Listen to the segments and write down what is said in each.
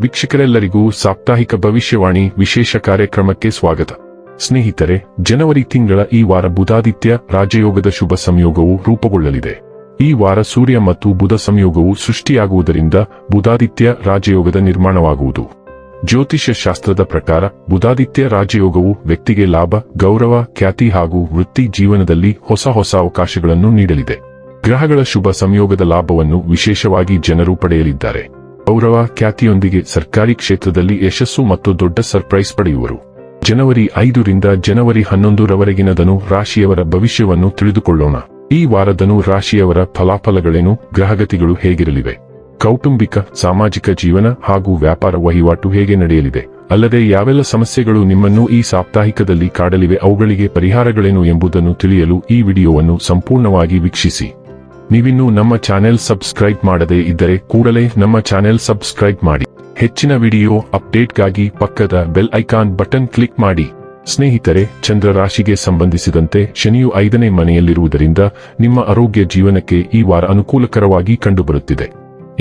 ವೀಕ್ಷಕರೆಲ್ಲರಿಗೂ ಸಾಪ್ತಾಹಿಕ ಭವಿಷ್ಯವಾಣಿ ವಿಶೇಷ ಕಾರ್ಯಕ್ರಮಕ್ಕೆ ಸ್ವಾಗತ. ಸ್ನೇಹಿತರೆ, ಜನವರಿ ತಿಂಗಳ ಈ ವಾರ ಬುಧಾದಿತ್ಯ ರಾಜಯೋಗದ ಶುಭ ಸಂಯೋಗವು ರೂಪುಗೊಳ್ಳಲಿದೆ. ಈ ವಾರ ಸೂರ್ಯ ಮತ್ತು ಬುಧ ಸಂಯೋಗವು ಸೃಷ್ಟಿಯಾಗುವುದರಿಂದ ಬುಧಾದಿತ್ಯ ರಾಜಯೋಗದ ನಿರ್ಮಾಣವಾಗುವುದು. ಜ್ಯೋತಿಷ್ಯ ಶಾಸ್ತ್ರದ ಪ್ರಕಾರ ಬುಧಾದಿತ್ಯ ರಾಜಯೋಗವು ವ್ಯಕ್ತಿಗೆ ಲಾಭ, ಗೌರವ, ಖ್ಯಾತಿ ಹಾಗೂ ವೃತ್ತಿ ಜೀವನದಲ್ಲಿ ಹೊಸ ಹೊಸ ಅವಕಾಶಗಳನ್ನು ನೀಡಲಿದೆ. ಗ್ರಹಗಳ ಶುಭ ಸಂಯೋಗದ ಲಾಭವನ್ನು ವಿಶೇಷವಾಗಿ ಜನರು ಪಡೆಯಲಿದ್ದಾರೆ. ಗೌರವ, ಖ್ಯಾತಿಯೊಂದಿಗೆ ಸರ್ಕಾರಿ ಕ್ಷೇತ್ರದಲ್ಲಿ ಯಶಸ್ಸು ಮತ್ತು ದೊಡ್ಡ ಸರ್ಪ್ರೈಸ್ ಪಡೆಯುವರು. ಜನವರಿ ಐದರಿಂದ ಜನವರಿ ಹನ್ನೊಂದರವರೆಗಿನ ಧನು ರಾಶಿಯವರ ಭವಿಷ್ಯವನ್ನು ತಿಳಿದುಕೊಳ್ಳೋಣ. ಈ ವಾರದನು ರಾಶಿಯವರ ಫಲಾಫಲಗಳೇನು, ಗ್ರಹಗತಿಗಳು ಹೇಗಿರಲಿವೆ? ಕೌಟುಂಬಿಕ, ಸಾಮಾಜಿಕ ಜೀವನ ಹಾಗೂ ವ್ಯಾಪಾರ ವಹಿವಾಟು ಹೇಗೆ ನಡೆಯಲಿದೆ? ಅಲ್ಲದೆ ಯಾವೆಲ್ಲ ಸಮಸ್ಯೆಗಳು ನಿಮ್ಮನ್ನು ಈ ಸಾಪ್ತಾಹಿಕದಲ್ಲಿ ಕಾಡಲಿವೆ, ಅವುಗಳಿಗೆ ಪರಿಹಾರಗಳೇನು ಎಂಬುದನ್ನು ತಿಳಿಯಲು ಈ ವಿಡಿಯೋವನ್ನು ಸಂಪೂರ್ಣವಾಗಿ ವೀಕ್ಷಿಸಿ. ನೀವಿನ್ನೂ ನಮ್ಮ ಚಾನೆಲ್ ಸಬ್ಸ್ಕ್ರೈಬ್ ಮಾಡದೇ ಇದ್ದರೆ ಕೂಡಲೇ ನಮ್ಮ ಚಾನೆಲ್ ಸಬ್ಸ್ಕ್ರೈಬ್ ಮಾಡಿ. ಹೆಚ್ಚಿನ ವಿಡಿಯೋ ಅಪ್ಡೇಟ್ಗಾಗಿ ಪಕ್ಕದ ಬೆಲ್ ಐಕಾನ್ ಬಟನ್ ಕ್ಲಿಕ್ ಮಾಡಿ. ಸ್ನೇಹಿತರೆ ಚಂದ್ರ ರಾಶಿಗೆ ಸಂಬಂಧಿಸಿದಂತೆ ಶನಿಯು ಐದನೇ ಮನೆಯಲ್ಲಿರುವುದರಿಂದ ನಿಮ್ಮ ಆರೋಗ್ಯ ಜೀವನಕ್ಕೆ ಈ ವಾರ ಅನುಕೂಲಕರವಾಗಿ ಕಂಡುಬರುತ್ತಿದೆ.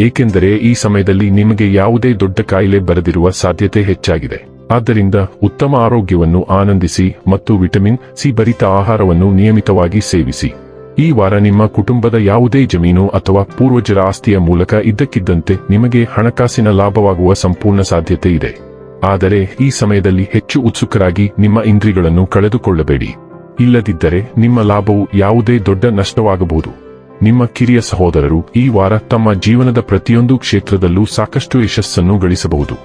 ಏಕೆಂದರೆ ಈ ಸಮಯದಲ್ಲಿ ನಿಮಗೆ ಯಾವುದೇ ದೊಡ್ಡ ಕಾಯಿಲೆ ಬರೆದಿರುವ ಸಾಧ್ಯತೆ ಹೆಚ್ಚಾಗಿದೆ. ಆದ್ದರಿಂದ ಉತ್ತಮ ಆರೋಗ್ಯವನ್ನು ಆನಂದಿಸಿ ಮತ್ತು ವಿಟಮಿನ್ ಸಿ ಭರಿತ ಆಹಾರವನ್ನು ನಿಯಮಿತವಾಗಿ ಸೇವಿಸಿ. ಈ ವಾರ ನಿಮ್ಮ ಕುಟುಂಬದ ಯಾವುದೇ ಜಮೀನು ಅಥವಾ ಪೂರ್ವಜರ ಆಸ್ತಿಯ ಮೂಲಕ ಇದ್ದಕ್ಕಿದ್ದಂತೆ ನಿಮಗೆ ಹಣಕಾಸಿನ ಲಾಭವಾಗುವ ಸಂಪೂರ್ಣ ಸಾಧ್ಯತೆ ಇದೆ. ಆದರೆ ಈ ಸಮಯದಲ್ಲಿ ಹೆಚ್ಚು ಉತ್ಸುಕರಾಗಿ ನಿಮ್ಮ ಇಂದ್ರಿಗಳನ್ನು ಕಳೆದುಕೊಳ್ಳಬೇಡಿ. ಇಲ್ಲದಿದ್ದರೆ ನಿಮ್ಮ ಲಾಭವು ಯಾವುದೇ ದೊಡ್ಡ ನಷ್ಟವಾಗಬಹುದು. ನಿಮ್ಮ ಕಿರಿಯ ಸಹೋದರರು ಈ ವಾರ ತಮ್ಮ ಜೀವನದ ಪ್ರತಿಯೊಂದು ಕ್ಷೇತ್ರದಲ್ಲೂ ಸಾಕಷ್ಟು ಯಶಸ್ಸನ್ನು ಗಳಿಸಬಹುದು.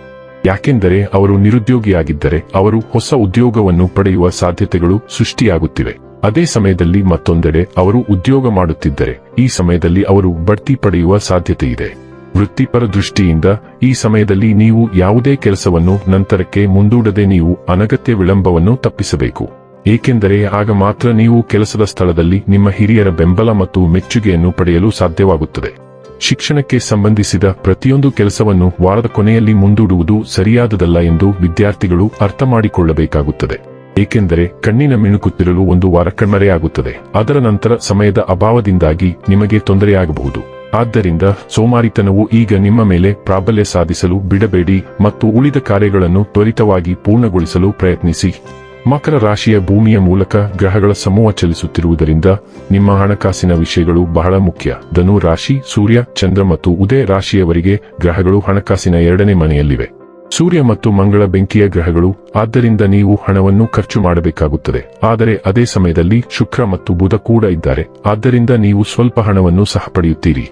ಯಾಕೆಂದರೆ ಅವರು ನಿರುದ್ಯೋಗಿಯಾಗಿದ್ದರೆ ಅವರು ಹೊಸ ಉದ್ಯೋಗವನ್ನು ಪಡೆಯುವ ಸಾಧ್ಯತೆಗಳು ಸೃಷ್ಟಿಯಾಗುತ್ತಿವೆ. ಅದೇ ಸಮಯದಲ್ಲಿ ಮತ್ತೊಂದೆಡೆ ಅವರು ಉದ್ಯೋಗ ಮಾಡುತ್ತಿದ್ದರೆ, ಈ ಸಮಯದಲ್ಲಿ ಅವರು ಬಡ್ತಿ ಪಡೆಯುವ ಸಾಧ್ಯತೆ ಇದೆ ವೃತ್ತಿಪರ ದೃಷ್ಟಿಯಿಂದ, ಈ ಸಮಯದಲ್ಲಿ ನೀವು ಯಾವುದೇ ಕೆಲಸವನ್ನು ನಂತರಕ್ಕೆ ಮುಂದೂಡದೆ ನೀವು ಅನಗತ್ಯ ವಿಳಂಬವನ್ನು ತಪ್ಪಿಸಬೇಕು. ಏಕೆಂದರೆ ಆಗ ಮಾತ್ರ ನೀವು ಕೆಲಸದ ಸ್ಥಳದಲ್ಲಿ ನಿಮ್ಮ ಹಿರಿಯರ ಬೆಂಬಲ ಮತ್ತು ಮೆಚ್ಚುಗೆಯನ್ನು ಪಡೆಯಲು ಸಾಧ್ಯವಾಗುತ್ತದೆ. ಶಿಕ್ಷಣಕ್ಕೆ ಸಂಬಂಧಿಸಿದ ಪ್ರತಿಯೊಂದು ಕೆಲಸವನ್ನು ವಾರದ ಕೊನೆಯಲ್ಲಿ ಮುಂದೂಡುವುದು ಸರಿಯಾದದಲ್ಲ ಎಂದು ವಿದ್ಯಾರ್ಥಿಗಳು ಅರ್ಥ ಮಾಡಿಕೊಳ್ಳಬೇಕಾಗುತ್ತದೆ. ಏಕೆಂದರೆ ಕಣ್ಣಿನ ಮಿಣುಕುತ್ತಿರಲು ಒಂದು ವಾರ ಕಣ್ಮರೆಯಾಗುತ್ತದೆ. ಅದರ ನಂತರ ಸಮಯದ ಅಭಾವದಿಂದಾಗಿ ನಿಮಗೆ ತೊಂದರೆಯಾಗಬಹುದು. ಆದ್ದರಿಂದ ಸೋಮಾರಿತನವು ಈಗ ನಿಮ್ಮ ಮೇಲೆ ಪ್ರಾಬಲ್ಯ ಸಾಧಿಸಲು ಬಿಡಬೇಡಿ ಮತ್ತು ಉಳಿದ ಕಾರ್ಯಗಳನ್ನು ತ್ವರಿತವಾಗಿ ಪೂರ್ಣಗೊಳಿಸಲು ಪ್ರಯತ್ನಿಸಿ. ಮಕರ ರಾಶಿಯ ಭೂಮಿಯ ಮೂಲಕ ಗ್ರಹಗಳ ಸಮೂಹ ಚಲಿಸುತ್ತಿರುವುದರಿಂದ ನಿಮ್ಮ ಹಣಕಾಸಿನ ವಿಷಯಗಳು ಬಹಳ ಮುಖ್ಯ. ಧನು ರಾಶಿ, ಸೂರ್ಯ, ಚಂದ್ರ ಮತ್ತು ಉದಯ ರಾಶಿಯವರಿಗೆ ಗ್ರಹಗಳು ಹಣಕಾಸಿನ ಎರಡನೇ ಮನೆಯಲ್ಲಿವೆ. ಸೂರ್ಯ ಮತ್ತು ಮಂಗಳ ಬೆಂಕಿಯ ಗ್ರಹಗಳು, ಆದ್ದರಿಂದ ನೀವು ಹಣವನ್ನು ಖರ್ಚು ಮಾಡಬೇಕಾಗುತ್ತದೆ. ಆದರೆ ಅದೇ ಸಮಯದಲ್ಲಿ ಶುಕ್ರ ಮತ್ತು ಬುಧ ಕೂಡ ಇದ್ದಾರೆ. ಆದ್ದರಿಂದ ನೀವು ಸ್ವಲ್ಪ ಹಣವನ್ನು ಸಹ ಪಡೆಯುತ್ತೀರಿ.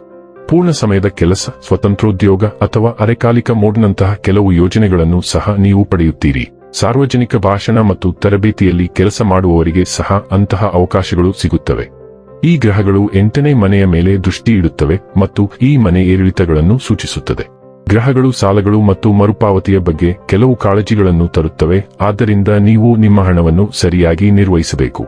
ಪೂರ್ಣ ಸಮಯದ ಕೆಲಸ, ಸ್ವತಂತ್ರೋದ್ಯೋಗ ಅಥವಾ ಅರೆಕಾಲಿಕ ಮೋಡ್ನಂತಹ ಕೆಲವು ಯೋಜನೆಗಳನ್ನು ಸಹ ನೀವು ಪಡೆಯುತ್ತೀರಿ. ಸಾರ್ವಜನಿಕ ಭಾಷಣ ಮತ್ತು ತರಬೇತಿಯಲ್ಲಿ ಕೆಲಸ ಮಾಡುವವರಿಗೆ ಸಹ ಅಂತಹ ಅವಕಾಶಗಳು ಸಿಗುತ್ತವೆ. ಈ ಗ್ರಹಗಳು ಎಂಟನೇ ಮನೆಯ ಮೇಲೆ ದೃಷ್ಟಿ ಇಡುತ್ತವೆ ಮತ್ತು ಈ ಮನೆ ಏರಿಳಿತಗಳನ್ನು ಸೂಚಿಸುತ್ತದೆ. ಗ್ರಹಗಳು, ಸಾಲಗಳು ಮತ್ತು ಮರುಪಾವತಿಯ ಬಗ್ಗೆ ಕೆಲವು ಕಾಳಜಿಗಳನ್ನು ತರುತ್ತವೆ. ಆದ್ದರಿಂದ ನೀವು ನಿಮ್ಮ ಹಣವನ್ನು ಸರಿಯಾಗಿ ನಿರ್ವಹಿಸಬೇಕು.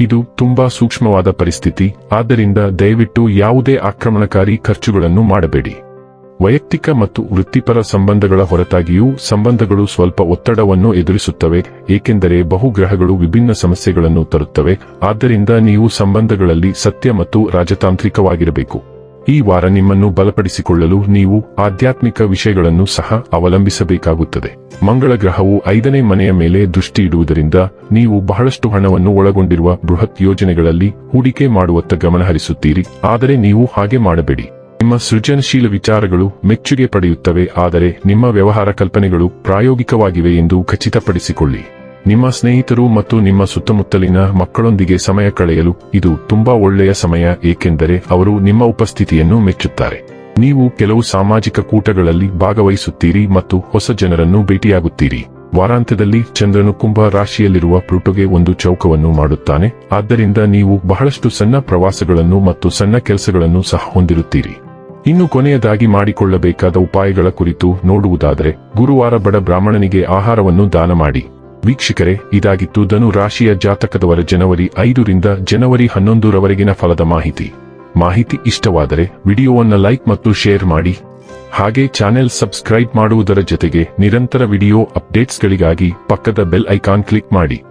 ಇದು ತುಂಬಾ ಸೂಕ್ಷ್ಮವಾದ ಪರಿಸ್ಥಿತಿ. ಆದ್ದರಿಂದ ದಯವಿಟ್ಟು ಯಾವುದೇ ಆಕ್ರಮಣಕಾರಿ ಖರ್ಚುಗಳನ್ನು ಮಾಡಬೇಡಿ. ವೈಯಕ್ತಿಕ ಮತ್ತು ವೃತ್ತಿಪರ ಸಂಬಂಧಗಳ ಹೊರತಾಗಿಯೂ ಸಂಬಂಧಗಳು ಸ್ವಲ್ಪ ಒತ್ತಡವನ್ನು ಎದುರಿಸುತ್ತವೆ, ಏಕೆಂದರೆ ಬಹುಗ್ರಹಗಳು ವಿಭಿನ್ನ ಸಮಸ್ಯೆಗಳನ್ನು ತರುತ್ತವೆ. ಆದ್ದರಿಂದ ನೀವು ಸಂಬಂಧಗಳಲ್ಲಿ ಸತ್ಯ ಮತ್ತು ರಾಜತಾಂತ್ರಿಕವಾಗಿರಬೇಕು. ಈ ವಾರ ನಿಮ್ಮನ್ನು ಬಲಪಡಿಸಿಕೊಳ್ಳಲು ನೀವು ಆಧ್ಯಾತ್ಮಿಕ ವಿಷಯಗಳನ್ನು ಸಹ ಅವಲಂಬಿಸಬೇಕಾಗುತ್ತದೆ. ಮಂಗಳ ಗ್ರಹವು ಐದನೇ ಮನೆಯ ಮೇಲೆ ದೃಷ್ಟಿ ಇಡುವುದರಿಂದ ನೀವು ಬಹಳಷ್ಟು ಹಣವನ್ನು ಒಳಗೊಂಡಿರುವ ಬೃಹತ್ ಯೋಜನೆಗಳಲ್ಲಿ ಹೂಡಿಕೆ ಮಾಡುವತ್ತ ಗಮನಹರಿಸುತ್ತೀರಿ. ಆದರೆ ನೀವು ಹಾಗೆ ಮಾಡಬೇಡಿ. ನಿಮ್ಮ ಸೃಜನಶೀಲ ವಿಚಾರಗಳು ಮೆಚ್ಚುಗೆ ಪಡೆಯುತ್ತವೆ, ಆದರೆ ನಿಮ್ಮ ವ್ಯವಹಾರ ಕಲ್ಪನೆಗಳು ಪ್ರಾಯೋಗಿಕವಾಗಿವೆ ಎಂದು ಖಚಿತಪಡಿಸಿಕೊಳ್ಳಿ. ನಿಮ್ಮ ಸ್ನೇಹಿತರು ಮತ್ತು ನಿಮ್ಮ ಸುತ್ತಮುತ್ತಲಿನ ಮಕ್ಕಳೊಂದಿಗೆ ಸಮಯ ಕಳೆಯಲು ಇದು ತುಂಬಾ ಒಳ್ಳೆಯ ಸಮಯ, ಏಕೆಂದರೆ ಅವರು ನಿಮ್ಮ ಉಪಸ್ಥಿತಿಯನ್ನು ಮೆಚ್ಚುತ್ತಾರೆ. ನೀವು ಕೆಲವು ಸಾಮಾಜಿಕ ಕೂಟಗಳಲ್ಲಿ ಭಾಗವಹಿಸುತ್ತೀರಿ ಮತ್ತು ಹೊಸ ಜನರನ್ನು ಭೇಟಿಯಾಗುತ್ತೀರಿ. ವಾರಾಂತ್ಯದಲ್ಲಿ ಚಂದ್ರನು ಕುಂಭ ರಾಶಿಯಲ್ಲಿರುವ ಪ್ಲೂಟೋಗೆ ಒಂದು ಚೌಕವನ್ನು ಮಾಡುತ್ತಾನೆ. ಆದ್ದರಿಂದ ನೀವು ಬಹಳಷ್ಟು ಸಣ್ಣ ಪ್ರವಾಸಗಳನ್ನು ಮತ್ತು ಸಣ್ಣ ಕೆಲಸಗಳನ್ನು ಸಹ ಹೊಂದಿರುತ್ತೀರಿ. ಇನ್ನು ಕೊನೆಯದಾಗಿ ಮಾಡಿಕೊಳ್ಳಬೇಕಾದ ಉಪಾಯಗಳ ಕುರಿತು ನೋಡುವುದಾದರೆ, ಗುರುವಾರ ಬಡ ಬ್ರಾಹ್ಮಣನಿಗೆ ಆಹಾರವನ್ನು ದಾನ ಮಾಡಿ. ವೀಕ್ಷಕರೇ, ಇದಾಗಿತ್ತು ಧನು ರಾಶಿಯ ಜಾತಕದವರ ಜನವರಿ ಐದರಿಂದ ಜನವರಿ ಹನ್ನೊಂದರವರೆಗಿನ ಫಲದ ಮಾಹಿತಿ. ಮಾಹಿತಿ ಇಷ್ಟವಾದರೆ ವಿಡಿಯೋವನ್ನು ಲೈಕ್ ಮತ್ತು ಶೇರ್ ಮಾಡಿ. ಹಾಗೆ ಚಾನೆಲ್ ಸಬ್ಸ್ಕ್ರೈಬ್ ಮಾಡುವುದರ ಜೊತೆಗೆ ನಿರಂತರ ವಿಡಿಯೋ ಅಪ್ಡೇಟ್ಸ್ಗಳಿಗಾಗಿ ಪಕ್ಕದ ಬೆಲ್ ಐಕಾನ್ ಕ್ಲಿಕ್ ಮಾಡಿ.